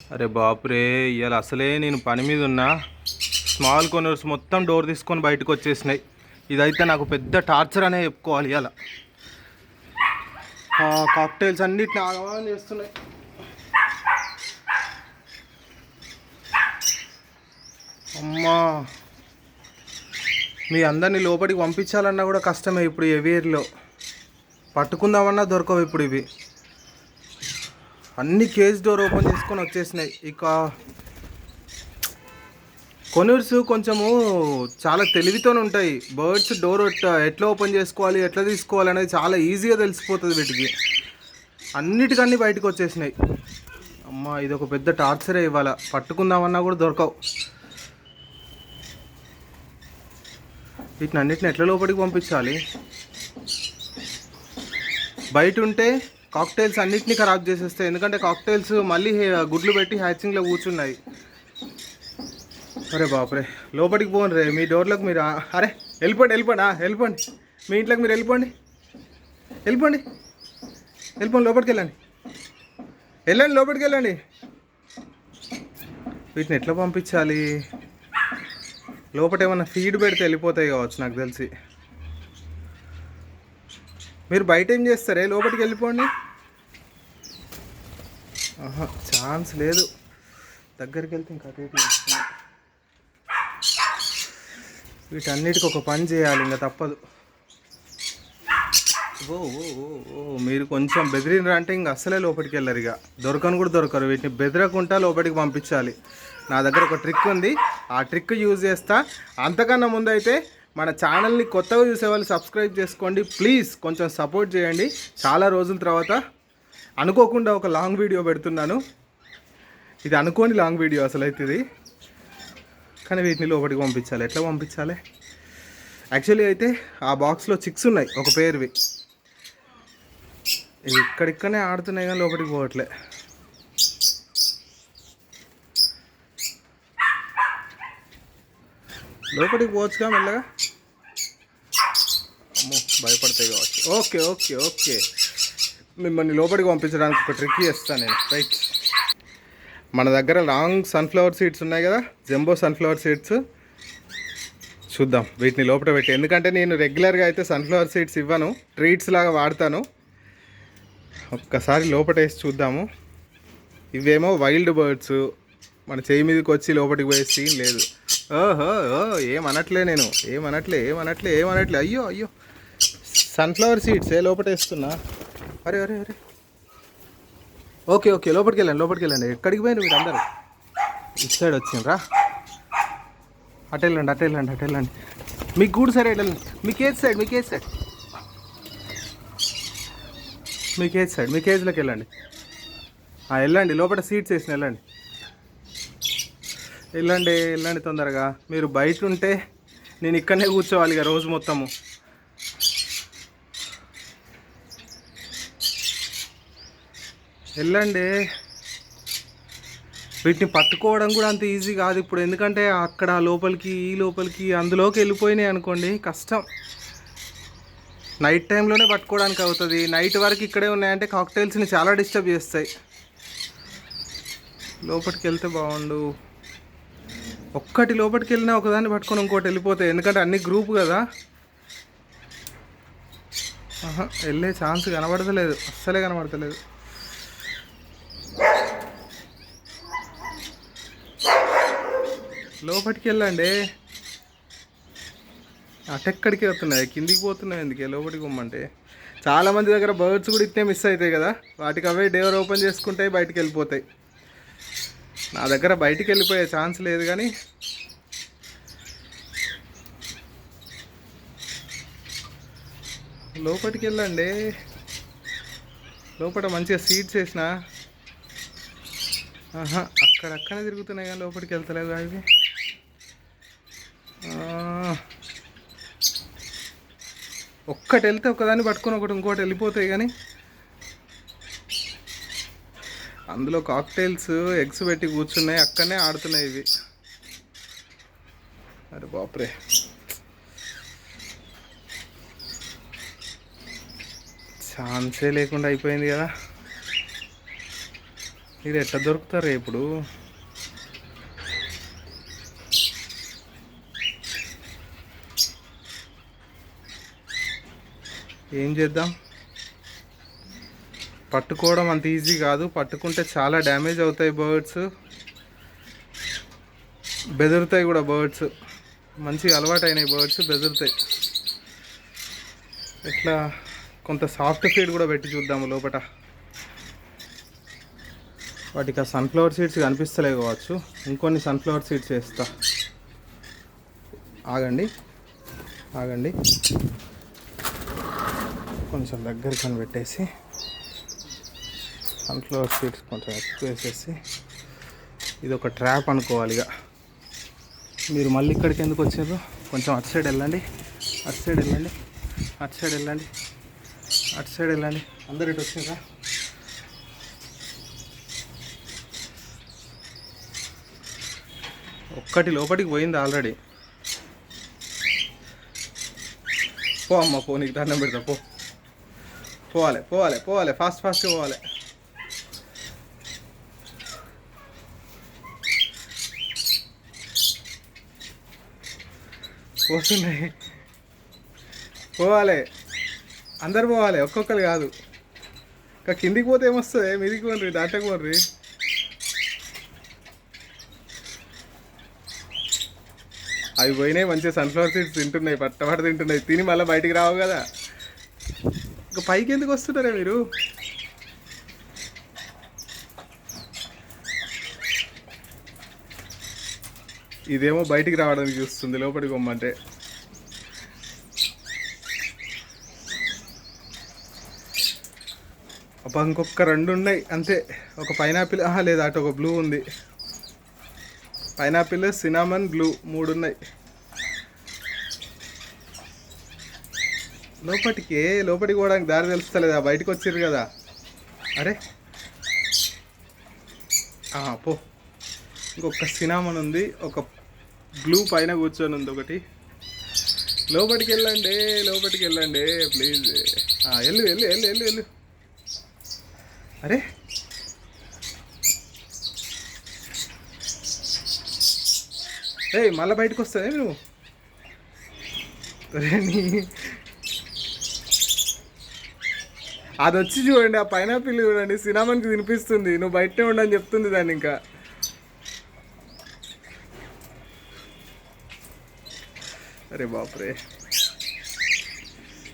అరే బాపురే ఇవాళ అసలే నేను పని మీద ఉన్నా. స్మాల్ కొనర్స్ మొత్తం డోర్ తీసుకొని బయటకు వచ్చేసినాయి. ఇదైతే నాకు పెద్ద టార్చర్ అనే చెప్పుకోవాలి ఇవాళ కాక్టైల్స్ అన్నిటిని ఆగమనం చేస్తున్నాయి. అమ్మా. మీ అందరినీ లోపలికి పంపించాలన్నా కూడా కష్టమే ఇప్పుడు ఎవేర్లో పట్టుకుందామన్నా దొరకవు ఇప్పుడు ఇవి. అన్ని కేజ్ డోర్ ఓపెన్ చేసుకొని వచ్చేసినాయి. ఇక కొనూర్స్ కొంచెము చాలా తెలివితో ఉంటాయి. బర్డ్స్ డోర్ ఎట్లా ఓపెన్ చేసుకోవాలి ఎట్లా తీసుకోవాలి అనేది చాలా ఈజీగా తెలిసిపోతుంది వీటికి. అన్నిటికన్నీ బయటకు వచ్చేసినాయి. అమ్మ ఇది ఒక పెద్ద టార్చరే ఇవాళ. పట్టుకుందామన్నా కూడా దొరకవు. వీటిని అన్నిటిని ఎట్లా లోపలికి పంపించాలి? బయట ఉంటే కాక్టైల్స్ అన్నిటినీ ఖరాబ్ చేసేస్తాయి. ఎందుకంటే కాక్టైల్స్ మళ్ళీ గుడ్లు పెట్టి హ్యాచింగ్లో కూర్చున్నాయి. అరే బాపరే లోపలికి పోను రే. మీ డోర్లోకి మీరు అరే వెళ్ళిపోండి వెళ్ళిపోండి. వెళ్ళిపోండి. మీ ఇంట్లోకి మీరు వెళ్ళిపోండి. వెళ్ళిపోండి. వెళ్ళిపోండి లోపలికి వెళ్ళండి. వెళ్ళండి లోపలికి వెళ్ళండి. వీటిని ఎట్లా పంపించాలి? లోపల ఏమైనా ఫీడ్ పెడితే వెళ్ళిపోతాయి కావచ్చు నాకు తెలిసి. మీరు బయట ఏం చేస్తారే? లోపలికి వెళ్ళిపోండి. ఆహా ఛాన్స్ లేదు. దగ్గరికి వెళ్తే ఇంకా అటు ఇటు వీటన్నిటికి ఒక పని చేయాలి ఇంకా తప్పదు. ఓ ఓ ఓ మీరు కొంచెం బెదిరినరు అంటే ఇంక అస్సలే లోపలికి వెళ్ళరు ఇక. దొరకను కూడా దొరకరు. వీటిని బెదరకుండా లోపలికి పంపించాలి. నా దగ్గర ఒక ట్రిక్ ఉంది. ఆ ట్రిక్ యూజ్ చేస్తా. అంతకన్నా ముందు అయితే మన ఛానల్ని కొత్తగా చూసే వాళ్ళు సబ్స్క్రైబ్ చేసుకోండి. ప్లీజ్ కొంచెం సపోర్ట్ చేయండి. చాలా రోజుల తర్వాత అనుకోకుండా ఒక లాంగ్ వీడియో పెడుతున్నాను. ఇది అనుకోని లాంగ్ వీడియో అసలు అయితే ఇది. కానీ వీటిని లోపలికి పంపించాలి. ఎట్లా పంపించాలి? యాక్చువల్లీ అయితే ఆ బాక్స్లో చిక్స్ ఉన్నాయి ఒక పేరువి. ఇవి ఇక్కడిక్కడనే ఆడుతున్నాయి కానీ లోపలికి పోవట్లే. లోపలికి పోవచ్చుగా మెల్లగా? భయపడతాయి కావచ్చు. Okay okay okay. మిమ్మల్ని లోపలికి పంపించడానికి ఒక ట్రిక్ చేస్తాను నేను. రైట్ మన దగ్గర లాంగ్ సన్ఫ్లవర్ సీడ్స్ ఉన్నాయి కదా జంబో సన్ఫ్లవర్ సీడ్స్ చూద్దాం వీటిని లోపల పెట్టి. ఎందుకంటే నేను రెగ్యులర్గా అయితే సన్ఫ్లవర్ సీడ్స్ ఇవ్వను ట్రీట్స్ లాగా వాడతాను. ఒక్కసారి లోపల వేసి చూద్దాము. ఇవేమో వైల్డ్ బర్డ్స్ మన చేయి మీదకి వచ్చి లోపలికి పోయే సీన్ లేదు. ఓహో ఓ ఏమనట్లే నేను ఏమనట్లే ఏమనట్లే ఏమనట్లే అయ్యో అయ్యో. సన్ఫ్లవర్ సీడ్స్ ఏ లోపల వేస్తున్నా అరే అరే అరే. ఓకే ఓకే లోపలికి వెళ్ళండి లోపలికి వెళ్ళండి ఎక్కడికి పోయిన మీరు అందరు ఇటు సైడ్ వచ్చిండ్రా? అటు వెళ్ళండి అటు వెళ్ళండి అటు వెళ్ళండి. మీకు గూడు సైడ్ వెళ్ళండి? మీకు ఏజ్ సైడ్ మీకు ఏజ్ సైడ్. మీకు ఏజ్ సైడ్ మీకు ఏజ్లోకి వెళ్ళండి. వెళ్ళండి లోపల సీట్స్ వేసిన వెళ్ళండి. వెళ్ళండి వెళ్ళండి తొందరగా. మీరు బయట ఉంటే నేను ఇక్కడనే కూర్చోవాలి ఇక రోజు మొత్తము. వెళ్ళండి. వీటిని పట్టుకోవడం కూడా అంత ఈజీ కాదు ఇప్పుడు. ఎందుకంటే అక్కడ లోపలికి ఈ లోపలికి అందులోకి వెళ్ళిపోయినాయి అనుకోండి కష్టం. నైట్ టైంలోనే పట్టుకోవడానికి అవుతుంది. నైట్ వరకు ఇక్కడే ఉన్నాయంటే కాక్టైల్స్ని చాలా డిస్టర్బ్ చేస్తాయి. లోపలికి వెళ్తే బాగుండు. ఒక్కటి లోపలికి వెళ్ళినా ఒకదాన్ని పట్టుకొని ఇంకోటి వెళ్ళిపోతాయి ఎందుకంటే అన్ని గ్రూప్ కదా. ఆహా, వెళ్ళే ఛాన్స్ కనబడతలేదు. అస్సలే కనబడతలేదు. లోపలికి వెళ్ళండి అటెక్కడికి వస్తున్నాయి కిందికి పోతున్నాయి ఎందుకే లోపలికి పోమ్మంటే. చాలా మంది దగ్గర బర్డ్స్ కూడా ఇట్టే మిస్ అవుతాయి కదా వాటికి అవే డేవర్ ఓపెన్ చేసుకుంటాయి బయటికి వెళ్ళిపోతాయి నా దగ్గర బయటికి వెళ్ళిపోయే ఛాన్స్ లేదు కానీ. లోపలికి వెళ్ళండి లోపల మంచిగా సీట్స్ వేసిన. ఆహా అక్కడక్కడే తిరుగుతున్నాయి కానీ లోపలికి వెళ్తలేవు అవి ఒక్కటి వెళ్తే ఒకదాన్ని పట్టుకొని ఒకటి ఇంకోటి వెళ్ళిపోతాయి కానీ. అందులో కాక్టైల్స్ ఎగ్స్ పెట్టి కూర్చున్నాయి అక్కడనే ఆడుతున్నాయి ఇవి. అరే బాప్రే. ఛాన్సే లేకుండా అయిపోయింది కదా. మీరు ఎట్లా దొరుకుతారు ఇప్పుడు ఏం చేద్దాం? పట్టుకోవడం అంత ఈజీ కాదు. పట్టుకుంటే చాలా డ్యామేజ్ అవుతాయి బర్డ్స్. బెదురుతాయి కూడా బర్డ్స్. మంచిగా అలవాటైనాయి బర్డ్స్ బెదురుతాయి. ఇట్లా కొంత సాఫ్ట్ ఫీడ్ కూడా పెట్టి చూద్దాము లోపట. వాటికి ఆ సన్ఫ్లవర్ సీడ్స్ కనిపిస్తలే కావచ్చు. ఇంకొన్ని సన్ఫ్లవర్ సీడ్స్ వేస్తా. ఆగండి. ఆగండి. కొంచెం దగ్గర కనిపెట్టేసి సన్ఫ్లవర్ సీడ్స్ కొంచెం ఎక్కువ వేసేసి ఇది ఒక ట్రాప్ అనుకోవాలి ఇక. మీరు మళ్ళీ ఇక్కడికి ఎందుకు వచ్చారు? కొంచెం అటు సైడ్ వెళ్ళండి అటు సైడ్ వెళ్ళండి అటు సైడ్ వెళ్ళండి అటు సైడ్ వెళ్ళండి. అందరు ఇటు వచ్చారా? ఒక్కటి లోపలికి పోయింది ఆల్రెడీ పో అమ్మ పో నీకు దండం పెడతా పో. పోవాలి పోవాలి పోవాలి. ఫాస్ట్ ఫాస్ట్ పోవాలి. పోతున్నాయి. పోవాలి. అందరు పోవాలి ఒక్కొక్కరు కాదు. ఇంకా కిందికి పోతే ఏమొస్తుంది? మీదికి పోండి దాటకు పోండి అవి పోయినాయి మంచిగా సన్ఫ్లవర్ సీడ్స్ తింటున్నాయి పట్టపట్ట తింటున్నాయి. తిని మళ్ళీ బయటికి రావు కదా. పైకి ఎందుకు వస్తున్నారా మీరు? ఇదేమో బయటికి రావడానికి చూస్తుంది లోపలికి పొమ్మంటే. అబ్బా ఇంకొక రెండు ఉన్నాయి అంతే. ఒక పైనాపిల్ ఆహా లేదు అటు ఒక బ్లూ ఉంది. పైనాపిల్ సినామన్ బ్లూ మూడు ఉన్నాయి. లోపటికి లోపలికి పోవడానికి దారి తెలుస్తలేదా. బయటకు వచ్చిర్రు కదా. అరే. పో. ఇంకొక సినామన్ ఉంది. ఒక బ్లూ పైన కూర్చొని ఉంది ఒకటి. లోపలికి వెళ్ళండి లోపలికి వెళ్ళండి ప్లీజ్. వెళ్ళు వెళ్ళు వెళ్ళు వెళ్ళు వెళ్ళు. అరే. ఏయ్ మళ్ళీ బయటకు వస్తావే నువ్వు? అరే నీ అది వచ్చి చూడండి ఆ పైనాపిల్ చూడండి సినామన్కి తినిపిస్తుంది. నువ్వు బయటనే ఉండని చెప్తుంది దాన్ని ఇంకా. అరే బాపురే.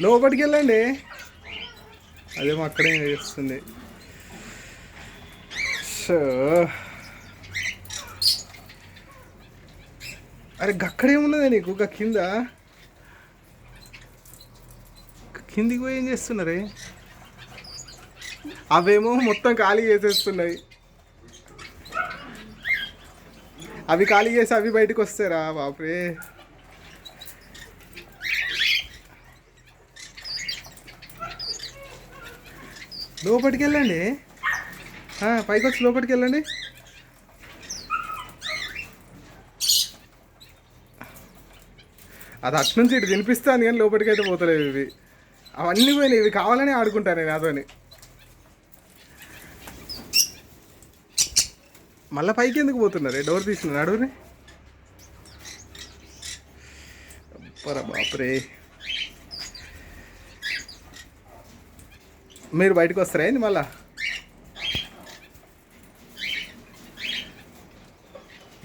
లోపలికి వెళ్ళండి. అదేమో అక్కడే చేస్తుంది. సో. అరే గక్కడేమున్నదే నీకు? ఒక కింద కిందికి పోయి ఏం చేస్తున్నారే? అవేమో మొత్తం ఖాళీ చేసేస్తున్నాయి. అవి ఖాళీ చేసి అవి బయటకు వస్తారా? బాపురే. లోపలికి వెళ్ళండి పైకి వచ్చి లోపలికి వెళ్ళండి అది అటు నుంచి ఇటు వినిపిస్తాను కానీ లోపలికి అయితే పోతలేవు ఇవి. అవన్నీ పోయినాయి. ఇవి కావాలని ఆడుకుంటాను నేను అతని మళ్ళీ పైకి ఎందుకు పోతున్నారు? డోర్ తీసిన నడువుని? అబ్బరా బాపరే. మీరు బయటకు వస్తారా ఏంది మళ్ళా?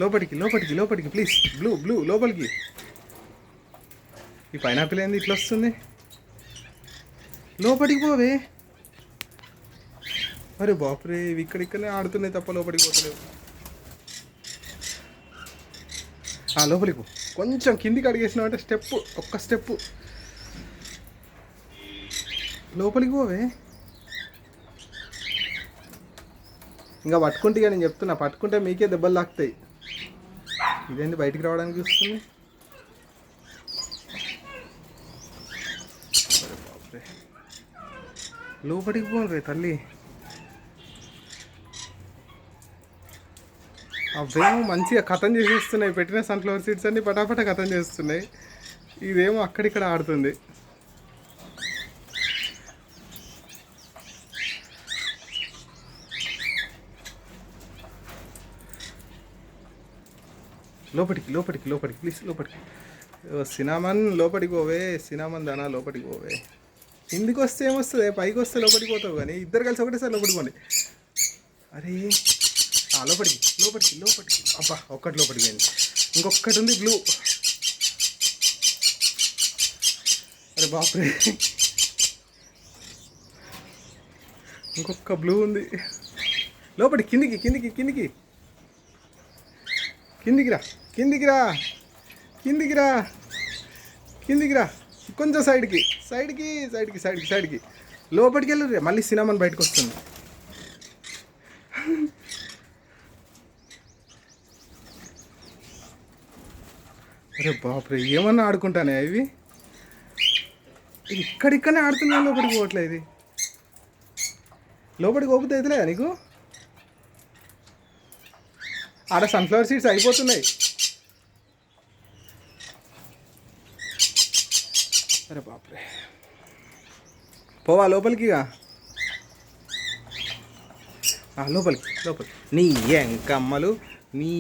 లోపలికి లోపలికి లోపలికి ప్లీజ్ బ్లూ బ్లూ లోపలికి. ఈ పైనాపిల్ ఏంది? ఇట్లా వస్తుంది. లోపలికి పోవే. అరే బాపురే ఇవి ఇక్కడిక్కడనే ఆడుతున్నాయి తప్ప లోపలికి పోతలేవు. ఆ, లోపలికి పో. కొంచెం కిందికి అడిగేసినావు అంటే స్టెప్ ఒక్క స్టెప్ లోపలికి పోవే. ఇంకా పట్టుకుంటే నేను చెప్తున్నా పట్టుకుంటే మీకే దెబ్బలు తాకుతాయి. ఇదేంటి బయటికి రావడానికి చూస్తుంది లోపలికి పోను రే తల్లి. అవేమో మంచిగా కథం చేసేస్తున్నాయి. పెట్టిన సన్ఫ్లవర్ సీడ్స్ అన్ని పటాపట కథం చేస్తున్నాయి. ఇదేమో అక్కడిక్కడ ఆడుతుంది. లోపలికి లోపలికి లోపలికి ప్లీజ్ లోపలికి సినామన్ లోపలికి పోవే సినామన్ దానా లోపలికి పోవే. ఇందుకు వస్తే ఏమొస్తుంది? పైకి వస్తే లోపలికి పోతావు కానీ ఇద్దరు కలిసి ఒకటేసారి లోపలికి పోండి. అరే లోపలికి లోపలికి లోపలికి అబ్బా ఒక్కటి లోపలికి పోయింది. ఇంకొకటి ఉంది బ్లూ అరే బాపరే ఇంకొక బ్లూ ఉంది. లోపలి కిందికి కిందికి కిందికి. కిందికి రా కిందికి రా కిందికి రా కిందికి రా. కొంచెం సైడ్కి సైడ్కి సైడ్కి సైడ్కి సైడ్కి. లోపలికి వెళ్ళు రే మళ్ళీ సినిమాని బయటకు వస్తుంది. అరే బాపురే ఏమన్నా ఆడుకుంటానే ఇవి? ఇక్కడిక్కడనే ఆడుతున్నా లోపలికి పోవట్లేదు ఇది. లోపలికి పోతే అయితే నీకు? ఆడ సన్ఫ్లవర్ సీడ్స్ అయిపోతున్నాయి. అరే బాపరే. పోవా లోపలికి ఇక. ఆ, లోపలికి లోపలికి. నీ ఎంకమ్మలు నీ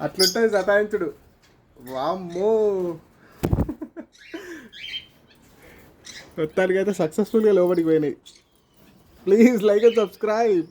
అట్లుంటుంది సతాయించుడు. వామ్మో. మొత్తానికైతే అయితే సక్సెస్ఫుల్గా లోపలికి పోయినాయి. Please like and subscribe